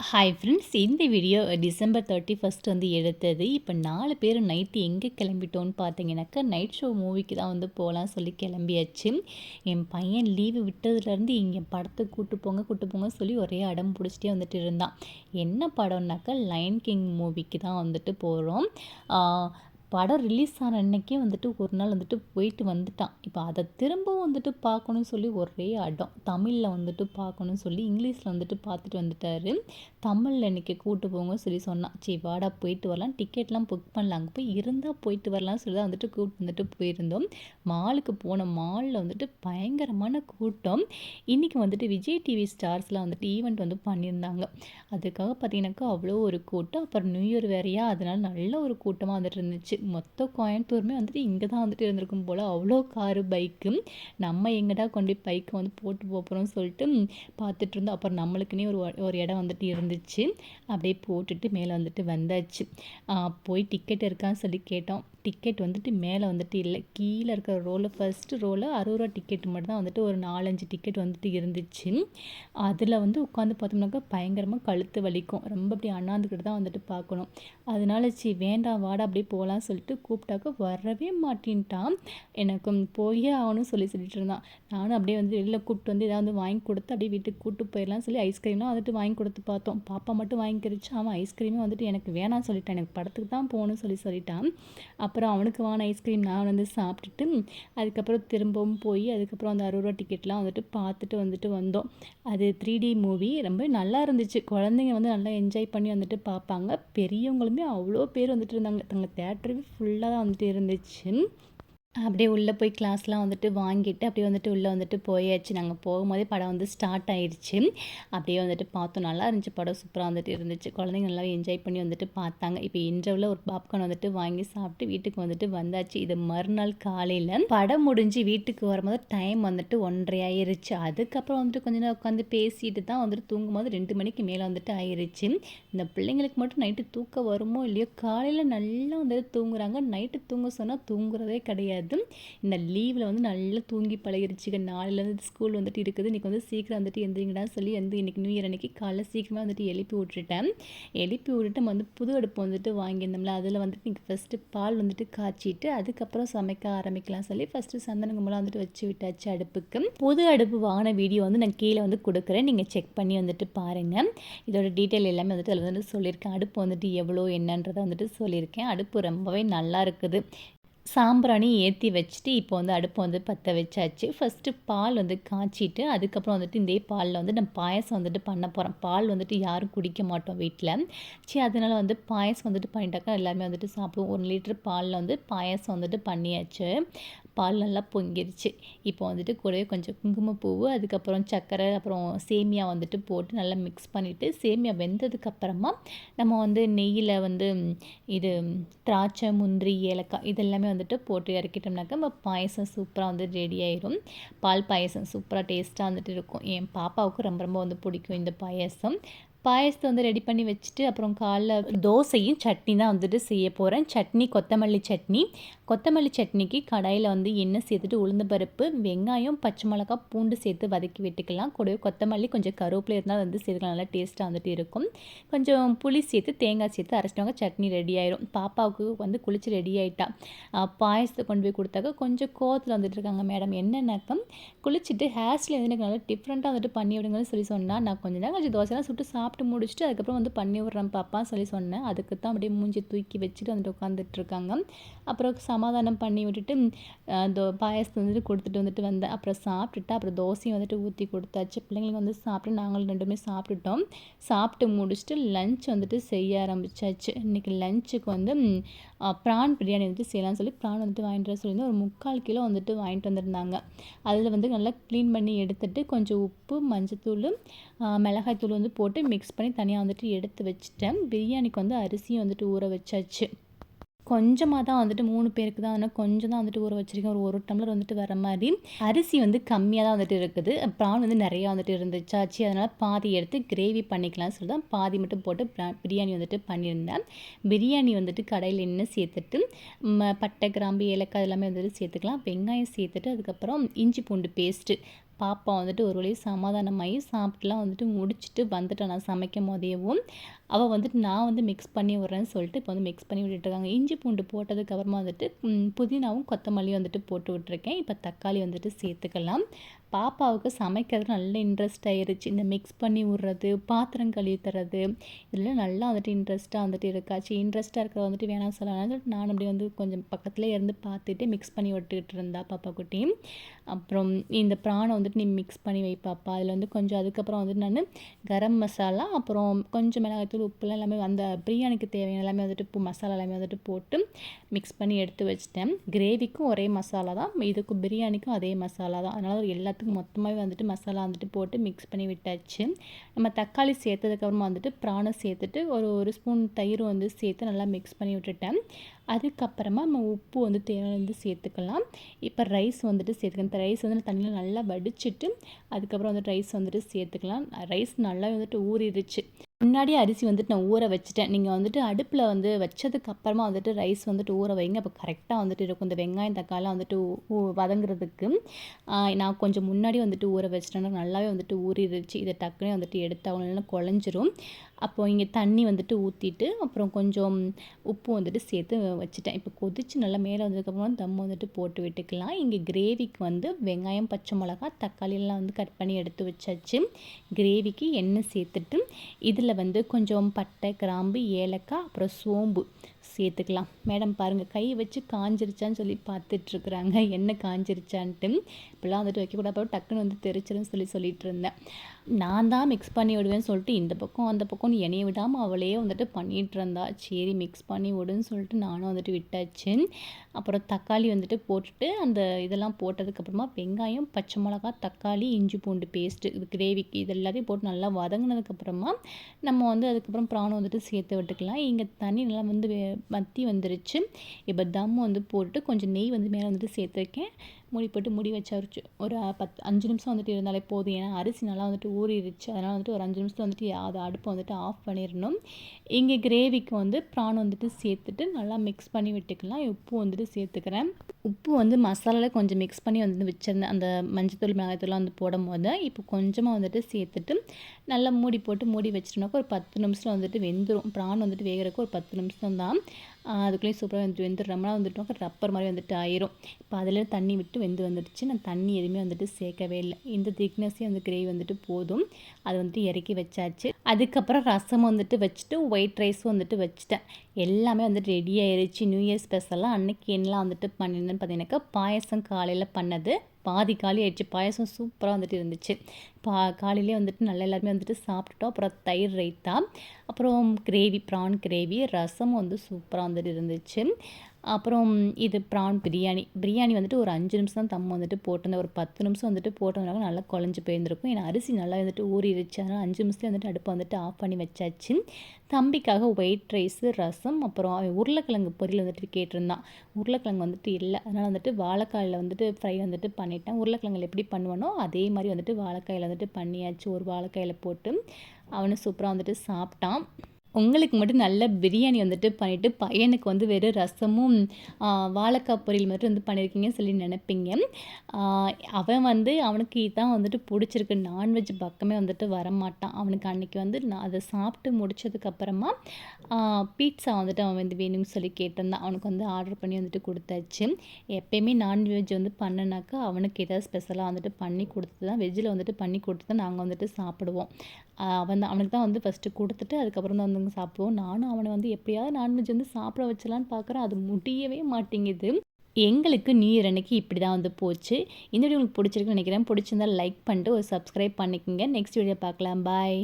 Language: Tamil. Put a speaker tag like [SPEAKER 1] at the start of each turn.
[SPEAKER 1] ஹாய் ஃப்ரெண்ட்ஸ் இந்த வீடியோ டிசம்பர் தேர்ட்டி ஃபஸ்ட் வந்து எடுத்தது. இப்போ நாலு பேர் நைட்டு எங்கே கிளம்பிட்டோன்னு பார்த்தீங்கன்னாக்கா நைட் ஷோ மூவிக்கு தான் வந்து போகலாம் சொல்லி கிளம்பியாச்சு. என் பையன் லீவு விட்டதுலேருந்து இங்கே படத்துக்கு கூட்டு போங்க கூட்டு போங்க சொல்லி ஒரே அடம் பிடிச்சிட்டே வந்துட்டு இருந்தான். என்ன படம்னாக்கா லைன் கிங் மூவிக்கு தான் வந்துட்டு போகிறோம் படம் ரிலீஸ் ஆன அன்னைக்கே வந்துட்டு ஒரு நாள் வந்துட்டு போயிட்டு வந்துட்டான். இப்போ அதை திரும்பவும் வந்துட்டு பார்க்கணும்னு சொல்லி ஒரே அடம். தமிழில் வந்துட்டு பார்க்கணும்னு சொல்லி இங்கிலீஷில் வந்துட்டு பார்த்துட்டு வந்துட்டார். தமிழில் இன்றைக்கி கூட்டு போங்க சொல்லி சொன்னான். சரி வாடா போயிட்டு வரலாம். டிக்கெட்லாம் புக் பண்ணலாம். அங்கே போய் இருந்தால் போயிட்டு வரலாம்னு சொல்லி தான் வந்துட்டு கூப்பிட்டு வந்துட்டு போயிருந்தோம். மாலுக்கு போன மாலில் வந்துட்டு பயங்கரமான கூட்டம். இன்றைக்கி வந்துட்டு விஜய் டிவி ஸ்டார்ஸ்லாம் வந்துட்டு ஈவெண்ட் வந்து பண்ணியிருந்தாங்க. அதுக்காக பார்த்தீங்கன்னாக்கா அவ்வளோ ஒரு கூட்டம். அப்புறம் நியூ இயர் வேறையா? அதனால் நல்ல ஒரு கூட்டமாக வந்துட்டு இருந்துச்சு. மொத்த கோயம்புத்தூருமே வந்துட்டு இங்கே தான் வந்துட்டு இருந்திருக்கும் போல். அவ்வளோ காரு பைக்கு. நம்ம எங்கடா கொண்டு போய் பைக்கை வந்து போட்டு போகிறோம்னு சொல்லிட்டு பார்த்துட்டு இருந்தோம். அப்புறம் நம்மளுக்குன்னே ஒரு ஒரு இடம் வந்துட்டு இருந்துச்சு. அப்படியே போட்டுட்டு மேலே வந்துட்டு வந்தாச்சு. போய் டிக்கெட் இருக்கான்னு சொல்லி கேட்டோம். டிக்கெட் வந்துட்டு மேலே வந்துட்டு இல்லை. கீழே இருக்கிற ரோவில் ஃபஸ்ட்டு ரோவில் அறுபது ரூபா டிக்கெட் மட்டும் தான் வந்துட்டு ஒரு நாலஞ்சு டிக்கெட் வந்துட்டு இருந்துச்சு. அதில் வந்து உட்காந்து பார்த்தோம்னாக்கா பயங்கரமாக கழுத்து வலிக்கும். ரொம்ப அப்படி அண்ணாந்துக்கிட்டு தான் வந்துட்டு பார்க்கணும். அதனால சி வேண்டாம் வாடா அப்படியே போகலாம் சொல்லிட்டு கூப்பிட்டாக்க வரவே மாட்டேன்ட்டான். எனக்கு போயே ஆகணும் சொல்லி சொல்லிட்டு இருந்தான். நானும் அப்படியே வந்து வெளியில் கூப்பிட்டு வந்து ஏதாவது வாங்கி கொடுத்து அப்படியே வீட்டுக்கு கூப்பிட்டு போயிடலாம் சொல்லி ஐஸ்கிரீம்லாம் வந்துட்டு வாங்கி கொடுத்து பார்த்தோம். பாப்பா மட்டும் வாங்கிக்கிறச்சு அவன் ஐஸ்கிரீமே வந்துட்டு எனக்கு வேணாம்னு சொல்லிட்டான். எனக்கு படத்துக்கு தான் போகணும்னு சொல்லி சொல்லிட்டான். அப்புறம் அவனுக்கு வாங்கின ஐஸ்கிரீம் நான் வந்து சாப்பிட்டுட்டு அதுக்கப்புறம் திரும்பவும் போய் அதுக்கப்புறம் அந்த அறுபது ரூபா டிக்கெட்லாம் வந்துட்டு பார்த்துட்டு வந்துட்டு வந்தோம். அது த்ரீ டி மூவி ரொம்ப நல்லா இருந்துச்சு. குழந்தைங்க வந்து நல்லா என்ஜாய் பண்ணி வந்துட்டு பார்ப்பாங்க. பெரியவங்களுமே அவ்வளோ பேர் வந்துட்டு இருந்தாங்க. தங்கள் தேட்டருமே ஃபுல்லாக தான் வந்துட்டு இருந்துச்சு. அப்படியே உள்ளே போய் கிளாஸ்லாம் வந்துட்டு வாங்கிட்டு அப்படியே வந்துட்டு உள்ளே வந்துட்டு போயாச்சு. நாங்கள் போகும்போதே படம் வந்து ஸ்டார்ட் ஆயிடுச்சு அப்படியே வந்துட்டு பார்த்தோம். நல்லா இருந்துச்சு படம். சூப்பராக வந்துட்டு இருந்துச்சு. குழந்தைங்க நல்லா என்ஜாய் பண்ணி வந்துட்டு பார்த்தாங்க. இப்போ இன்டர்வில் ஒரு பாப்கார்ன் வந்துட்டு வாங்கி சாப்பிட்டு வீட்டுக்கு வந்துட்டு வந்தாச்சு. இது மறுநாள் காலையில் படம் முடிஞ்சு வீட்டுக்கு வரும்போது டைம் வந்துட்டு ஒன்றரை ஆயிருச்சு. அதுக்கப்புறம் வந்துட்டு கொஞ்ச நேரம் உட்காந்து பேசிட்டு தான் வந்துட்டு தூங்கும்போது ரெண்டு மணிக்கு மேலே வந்துட்டு ஆயிருச்சு. இந்த பிள்ளைங்களுக்கு மட்டும் நைட்டு தூக்கம் வருமோ இல்லையோ காலையில் நல்லா வந்துட்டு தூங்குறாங்க. நைட்டு தூங்க சொன்னால் தூங்குறதே கிடையாது. கிடையாது. இந்த லீவில் வந்து நல்லா தூங்கி பழகிருச்சுங்க நாளிலேருந்து ஸ்கூல் வந்துட்டு இருக்குது. இன்றைக்கி வந்து சீக்கிரம் வந்துட்டு எந்திரிங்கடா சொல்லி வந்து இன்றைக்கி நியூ இயர் அன்றைக்கி காலைல சீக்கிரமாக வந்துட்டு எழுப்பி விட்டுட்டேன். எழுப்பி விட்டுட்டு நம்ம வந்து புது அடுப்பு வந்துட்டு வாங்கியிருந்தோம்ல அதில் வந்துட்டு நீங்கள் ஃபஸ்ட்டு பால் வந்துட்டு காய்ச்சிட்டு அதுக்கப்புறம் சமைக்க ஆரம்பிக்கலாம் சொல்லி ஃபஸ்ட்டு சந்தனகும்பலாம் வந்துட்டு வச்சு விட்டாச்சு அடுப்புக்கு. புது அடுப்பு வாங்கின வீடியோ வந்து நான் கீழே வந்து கொடுக்குறேன். நீங்கள் செக் பண்ணி வந்துட்டு பாருங்கள் இதோட டீட்டெயில் எல்லாமே வந்துட்டு அதில் வந்து சொல்லியிருக்கேன். அடுப்பு வந்துட்டு எவ்வளோ என்னன்றதை வந்துட்டு சொல்லியிருக்கேன். அடுப்பு ரொம்பவே நல்லா இருக்குது. சாம்பிராணி ஏற்றி வச்சுட்டு இப்போ வந்து அடுப்பை வந்து பற்ற வச்சாச்சு. ஃபஸ்ட்டு பால் வந்து காய்ச்சிட்டு அதுக்கப்புறம் வந்துட்டு இந்த பாலில் வந்து நம்ம பாயசம் வந்துட்டு பண்ண போகிறோம் பால் வந்துட்டு யாரும் குடிக்க மாட்டோம் வீட்டில் சரி அதனால் வந்து பாயசம் வந்துட்டு பண்ணிட்டாக்கா எல்லாருமே வந்துட்டு சாப்பிடுவோம். ஒரு லிட்டர் பாலில் வந்து பாயசம் வந்துட்டு பண்ணியாச்சு. பால் நல்லா பொங்கிருச்சு. இப்போ வந்துட்டு கூடவே கொஞ்சம் குங்குமப்பூவு அதுக்கப்புறம் சர்க்கரை அப்புறம் சேமியா வந்துட்டு போட்டு நல்லா மிக்ஸ் பண்ணிவிட்டு சேமியா வெந்ததுக்கப்புறமா நம்ம வந்து நெய்யில் வந்து இது திராட்சை முந்திரி ஏலக்காய் இதெல்லாமே வந்துட்டு போட்டு இறக்கிட்டோம்னாக்கா நம்ம பாயசம் சூப்பராக வந்து ரெடி ஆயிரும். பால் பாயசம் சூப்பராக டேஸ்ட்டாக வந்துட்டு இருக்கும். என் பாப்பாவுக்கு ரொம்ப ரொம்ப வந்து பிடிக்கும் இந்த பாயசம். பாயசத்தை வந்து ரெடி பண்ணி வச்சுட்டு அப்புறம் காலைல தோசையும் சட்னி தான் வந்துட்டு செய்ய போகிறேன் சட்னி கொத்தமல்லி சட்னி. கொத்தமல்லி சட்னிக்கு கடாயில் வந்து எண்ணெய் சேர்த்துட்டு உளுந்து பருப்பு வெங்காயம் பச்சை மிளகா பூண்டு சேர்த்து வதக்கி விட்டுக்கலாம். கூடவே கொத்தமல்லி கொஞ்சம் கருவேப்பிலை இருந்தால் வந்து சேர்த்துக்கலாம். நல்லா டேஸ்ட்டாக வந்துட்டு இருக்கும். கொஞ்சம் புளி சேர்த்து தேங்காய் சேர்த்து அரைச்சிட்டவங்க சட்னி ரெடி ஆயிரும். பாப்பாவுக்கு வந்து குளிச்சு ரெடி ஆகிட்டா பாயசத்தை கொண்டு போய் கொடுத்தாக்க கொஞ்சம் கோவத்தில் வந்துட்டு இருக்காங்க மேடம் என்னென்னாக்கம் குளிச்சுட்டு ஹேர் ஸ்டைல் வந்து எனக்கு நல்லா டிஃப்ரெண்ட்டாக வந்துட்டு பண்ணி விடுங்கன்னு சொல்லி சொன்னால் நான் கொஞ்சம் தான் கொஞ்சம் தோசைலாம் சுட்டு சாப்பிட்டு சாப்பிட்டு முடிச்சுட்டு அதுக்கப்புறம் வந்து பண்ணி விட்றேன் பாப்பான்னு சொல்லி சொன்னேன். அதுக்கு தான் அப்படியே மூஞ்சி தூக்கி வச்சுட்டு வந்துட்டு உட்காந்துட்டு இருக்காங்க அப்புறம் சமாதானம் பண்ணி விட்டுட்டு தோ பாயசத்தை வந்துட்டு கொடுத்துட்டு வந்துட்டு வந்தேன். அப்புறம் சாப்பிட்டுட்டு அப்புறம் தோசையும் வந்துட்டு ஊற்றி கொடுத்தாச்சு. பிள்ளைங்களுக்கு வந்து சாப்பிட்டு நாங்களும் ரெண்டுமே சாப்பிட்டுட்டோம். சாப்பிட்டு முடிச்சுட்டு லஞ்ச் வந்துட்டு செய்ய ஆரம்பித்தாச்சு இன்றைக்கி லஞ்சுக்கு வந்து ப்ரான் பிரியாணி வந்துட்டு செய்யலாம்னு சொல்லி ப்ரான் வந்துட்டு வாங்கிட்டு வர சொல்லி ஒரு முக்கால் கிலோ வந்துட்டு வாங்கிட்டு வந்திருந்தாங்க. அதில் வந்து நல்லா க்ளீன் பண்ணி எடுத்துட்டு கொஞ்சம் உப்பு மஞ்சத்தூள் மிளகாய்த்தூள் வந்து போட்டு மிக்ஸ் பண்ணி தனியாக வந்துட்டு எடுத்து வச்சுட்டேன். பிரியாணிக்கு வந்து அரிசியும் வந்துட்டு ஊற வச்சாச்சு. கொஞ்சமாக தான் வந்துட்டு மூணு பேருக்கு தான். ஆனால் கொஞ்சம் தான் வந்துட்டு ஊற வச்சுருக்கேன். ஒரு ஒரு டம்ளர் வந்துட்டு வர மாதிரி. அரிசி வந்து கம்மியாக தான் வந்துட்டு இருக்குது. ப்ரான் வந்து நிறையா வந்துட்டு இருந்துச்சாச்சு. அதனால் பாதி எடுத்து கிரேவி பண்ணிக்கலாம்னு சொல்லி தான் பாதி மட்டும் போட்டு பிரியாணி வந்துட்டு பண்ணியிருந்தேன். பிரியாணி வந்துட்டு கடையில் என்ன சேர்த்துட்டு பட்டை கிராம்பு ஏலக்காய் எல்லாமே வந்துட்டு சேர்த்துக்கலாம். வெங்காயம் சேர்த்துட்டு அதுக்கப்புறம் இஞ்சி பூண்டு பேஸ்ட்டு பாப்பா வந்துட்டு ஒரு வழி சமாதானமாகி சாப்பிட்டுலாம் வந்துட்டு முடிச்சுட்டு வந்துட்டேன் நான் சமைக்கும் போதேவும். அவள் வந்துட்டு நான் வந்து மிக்ஸ் பண்ணி விட்றேன்னு சொல்லிட்டு இப்போ வந்து மிக்ஸ் பண்ணி விட்டுட்ருக்காங்க. இஞ்சி பூண்டு போட்டதுக்கப்புறமா வந்துட்டு புதினாவும் கொத்தமல்லியும் வந்துட்டு போட்டு விட்டுருக்கேன். இப்போ தக்காளி வந்துட்டு சேர்த்துக்கலாம். பாப்பாவுக்கு சமைக்கிறது நல்ல இன்ட்ரெஸ்ட் ஆயிருச்சு. இந்த மிக்ஸ் பண்ணி விட்றது பாத்திரம் கழுவி தர்றது இதெல்லாம் நல்லா வந்துட்டு இன்ட்ரெஸ்ட்டாக வந்துட்டு இருக்காச்சு. இன்ட்ரெஸ்ட்டாக இருக்கிற வந்துட்டு வேணாம் சொல்லலாம் சொல்லிட்டு நான் அப்படி வந்து கொஞ்சம் பக்கத்தில் இருந்து பார்த்துட்டு மிக்ஸ் பண்ணி விட்டுக்கிட்டு இருந்தா பாப்பா குட்டி. அப்புறம் இந்த ப்ரானை வந்துட்டு நீ மிக்ஸ் பண்ணி வை பாப்பா. அதில் வந்து கொஞ்சம் அதுக்கப்புறம் வந்துட்டு நான் கரம் மசாலா அப்புறம் கொஞ்சம் மிளகாய்த்தூள் உப்புலாம் எல்லாமே அந்த பிரியாணிக்கு தேவையான எல்லாமே வந்துட்டு உப்பு மசாலா எல்லாமே வந்துட்டு போட்டு மிக்ஸ் பண்ணி எடுத்து வச்சிட்டேன். கிரேவிக்கும் ஒரே மசாலா தான் இதுக்கும் பிரியாணிக்கும் அதே மசாலா தான். அதனால் எல்லாத்துக்கும் மொத்தமாகவே வந்துட்டு மசாலா வந்துட்டு போட்டு மிக்ஸ் பண்ணி விட்டாச்சு. நம்ம தக்காளி சேர்த்ததுக்கப்புறமா வந்துட்டு ப்ரானை சேர்த்துட்டு ஒரு ஒரு ஸ்பூன் தயிர் வந்து சேர்த்து நல்லா மிக்ஸ் பண்ணி விட்டுட்டேன். அதுக்கப்புறமா நம்ம உப்பு வந்து தேவையான வந்து சேர்த்துக்கலாம். இப்போ ரைஸ் வந்துட்டு சேர்த்துக்கலாம். இந்த ரைஸ் வந்து தண்ணியில் நல்லா வடிச்சிட்டு அதுக்கப்புறம் வந்துட்டு ரைஸ் வந்துட்டு சேர்த்துக்கலாம். ரைஸ் நல்லா வந்துட்டு ஊறிடுச்சு. முன்னாடியே அரிசி வந்துட்டு நான் ஊற வச்சுட்டேன். நீங்கள் வந்துட்டு அடுப்பில் வந்து வச்சதுக்கு அப்புறமா வந்துட்டு ரைஸ் வந்துட்டு ஊற வைங்க. அப்போ கரெக்டாக வந்துட்டு இருக்கும். இந்த வெங்காயம் தக்காளி வந்துட்டு வதங்குறதுக்கு. நான் கொஞ்சம் முன்னாடி வந்துட்டு ஊற வச்சிட்டேன்னா நல்லாவே வந்துட்டு ஊறிடுச்சு. இதை டக்குனே வந்துட்டு எடுத்தாங்கன்னா குழஞ்சிரும். அப்போது இங்கே தண்ணி வந்துட்டு ஊற்றிட்டு அப்புறம் கொஞ்சம் உப்பு வந்துட்டு சேர்த்து வச்சுட்டேன். இப்போ கொதிச்சு நல்லா மேலே வந்ததுக்கப்புறம் தம் வந்துட்டு போட்டு விட்டுக்கலாம். இங்கே கிரேவிக்கு வந்து வெங்காயம் பச்சை மிளகா தக்காளியெல்லாம் வந்து கட் பண்ணி எடுத்து வச்சாச்சு. கிரேவிக்கு எண்ணெய் சேர்த்துட்டு இதில் வந்து கொஞ்சம் பட்டை கிராம்பு ஏலக்காய் அப்புறம் சோம்பு. சேர்த்துக்கலாம். மேடம் பாருங்கள் கை வச்சு காஞ்சிருச்சான்னு சொல்லி பார்த்துட்ருக்குறாங்க. என்ன காஞ்சிருச்சான்ட்டு. இப்படிலாம் வந்துட்டு வைக்கக்கூடாது. டக்குன்னு வந்து தெரிச்சிருன்னு சொல்லி சொல்லிட்டு இருந்தேன் நான் தான் மிக்ஸ் பண்ணி விடுவேன்னு சொல்லிட்டு இந்த பக்கம் அந்த பக்கம் எண்ணெயை விடாமல் அவளே வந்துட்டு பண்ணிகிட்டு இருந்தா சரி மிக்ஸ் பண்ணி விடுன்னு சொல்லிட்டு நானும் வந்துட்டு விட்டாச்சு. அப்புறம் தக்காளி வந்துட்டு போட்டுட்டு அந்த இதெல்லாம் போட்டதுக்கப்புறமா வெங்காயம் பச்சை மிளகா தக்காளி இஞ்சி பூண்டு பேஸ்ட்டு இது கிரேவிக்கு இது எல்லாத்தையும் போட்டு நல்லா வதங்கினதுக்கப்புறமா நம்ம வந்து அதுக்கப்புறம் ப்ரான் வந்துட்டு சேர்த்து விட்டுக்கலாம். இங்கே தண்ணி நல்லா வந்து மத்தி வந்துருச்சு. இப்போ தம் வந்து போட்டு கொஞ்சம் நெய் வந்து மேலே வந்துட்டு சேர்த்துருக்கேன். மூடி போட்டு முடி வச்சு ஒரு பத்து அஞ்சு நிமிஷம் வந்துட்டு இருந்தாலே போதும். ஏன்னா அரிசி நல்லா வந்துட்டு ஊறிடுச்சு. அதனால் வந்துட்டு ஒரு அஞ்சு நிமிஷத்தில் வந்துட்டு அதை அடுப்பை வந்துட்டு ஆஃப் பண்ணிடணும். இங்கே கிரேவிக்கு வந்து ப்ரான் வந்துட்டு சேர்த்துட்டு நல்லா மிக்ஸ் பண்ணி விட்டுக்கலாம். உப்பு வந்துட்டு சேர்த்துக்கிறேன். உப்பு வந்து மசாலாவில் கொஞ்சம் மிக்ஸ் பண்ணி வந்து வச்சுருந்தேன் அந்த மஞ்சத்தூள் மிளகாய்த்தூள்லாம் வந்து போடும் போது இப்போ கொஞ்சமாக வந்துட்டு சேர்த்துட்டு நல்லா மூடி போட்டு மூடி வச்சிட்டோம்னாக்கா ஒரு பத்து நிமிஷம் வந்துட்டு வெந்துடும் ப்ரான் வந்துட்டு வேகிறக்கு ஒரு பத்து நிமிஷம் தான் அதுக்குள்ளேயும் சூப்பராக வந்து வெந்து ரொம்பலாம் வந்துட்டோம். ரப்பர் மாதிரி வந்துட்டு ஆயிரும். இப்போ அதில் தண்ணி விட்டு வெந்து வந்துடுச்சு. நான் தண்ணி எதுவுமே வந்துட்டு சேர்க்கவே இல்லை. இந்த திக்னஸே அந்த கிரேவி வந்துட்டு போதும். அது வந்துட்டு இறக்கி வச்சாச்சு. அதுக்கப்புறம் ரசம் வந்துட்டு வச்சுட்டு ஒயிட் ரைஸும் வந்துட்டு வச்சுட்டேன். எல்லாமே வந்துட்டு ரெடி ஆயிடுச்சு நியூ இயர் ஸ்பெஷலாக அன்னைக்கு என்னலாம் வந்துட்டு பண்ணியிருந்தேன்னு பார்த்தீங்கன்னாக்கா பாயசம் காலையில் பண்ணது. பாதி காலி ஆயிடுச்சு. பாயசம் சூப்பராக வந்துட்டு இருந்துச்சு. பா காலையிலே வந்துட்டு நல்லா எல்லாருமே வந்துட்டு சாப்பிட்டுட்டோம். அப்புறம் தயிர் ரைத்தா அப்புறம் கிரேவி ப்ரான் கிரேவி ரசம் வந்து சூப்பராக வந்துட்டு இருந்துச்சு. அப்புறம் இது ப்ரான் பிரியாணி. பிரியாணி வந்துட்டு ஒரு அஞ்சு நிமிஷம் தான் தம் வந்துட்டு போட்டிருந்தேன். ஒரு பத்து நிமிஷம் வந்துட்டு போட்டதுனால நல்லா குழஞ்சி போயிருந்திருக்கும். ஏன்னா அரிசி நல்லா வந்துட்டு ஊறிடுச்சு அதனால் அஞ்சு நிமிஷத்துல வந்துட்டு அடுப்பை வந்துட்டு ஆஃப் பண்ணி வச்சாச்சு. தம்பிக்காக ஒயிட் ரைஸு ரசம் அப்புறம் அவன் உருளைக்கிழங்கு பொரியல் வந்துட்டு கேட்டிருந்தான். உருளைக்கிழங்கு வந்துட்டு இல்லை. அதனால் வந்துட்டு வாழைக்காயில் வந்துட்டு ஃப்ரை வந்துட்டு பண்ணிட்டேன். உருளைக்கிழங்கு எப்படி பண்ணுவேனோ அதே மாதிரி வந்துட்டு வாழைக்காயில் வந்துட்டு பண்ணியாச்சு. ஒரு வாழைக்காயில் போட்டு அவனை சூப்பராக வந்துட்டு சாப்பிட்டான். உங்களுக்கு மட்டும் நல்ல பிரியாணி வந்துட்டு பண்ணிவிட்டு பையனுக்கு வந்து வெறும் ரசமும் வாழைக்காய் பொரியல் மட்டும் வந்து பண்ணியிருக்கீங்கன்னு சொல்லி நினைப்பீங்க. அவன் வந்து அவனுக்கு இதான் வந்துட்டு பிடிச்சிருக்கு. நான்வெஜ் பக்கமே வந்துட்டு வரமாட்டான். அவனுக்கு அன்றைக்கி வந்து நான் அதை சாப்பிட்டு முடிச்சதுக்கப்புறமா பீட்சா வந்துட்டு அவன் வந்து வேணும்னு சொல்லி கேட்டிருந்தான். அவனுக்கு வந்து ஆர்டர் பண்ணி வந்துட்டு கொடுத்தாச்சு. எப்பயுமே நான்வெஜ் வந்து பண்ணனாக்கா அவனுக்கு ஏதாவது ஸ்பெஷலாக வந்துட்டு பண்ணி கொடுத்து தான் வெஜ்ஜில் வந்துட்டு பண்ணி கொடுத்து தான் நாங்கள் வந்துட்டு சாப்பிடுவோம். அவன் அவனுக்கு தான் வந்து ஃபஸ்ட்டு கொடுத்துட்டு அதுக்கப்புறம் தான் வந்து சாப்பிடுவோம். நானும் அவனை வந்து எப்படியாவது நான்வெஜ் வந்து சாப்பிட வச்சலான்னு பார்க்குறேன். அது முடியவே மாட்டேங்குது. எங்களுக்கு நியூ இயர் அன்னைக்கு இப்படி தான் வந்து போச்சு. இந்த வீடியோ உங்களுக்கு பிடிச்சிருக்குன்னு நினைக்கிறேன். பிடிச்சிருந்தா லைக் பண்ணிட்டு ஒரு சப்ஸ்கிரைப் பண்ணிக்கோங்க. நெக்ஸ்ட் வீடியோ பார்க்கலாம். பாய்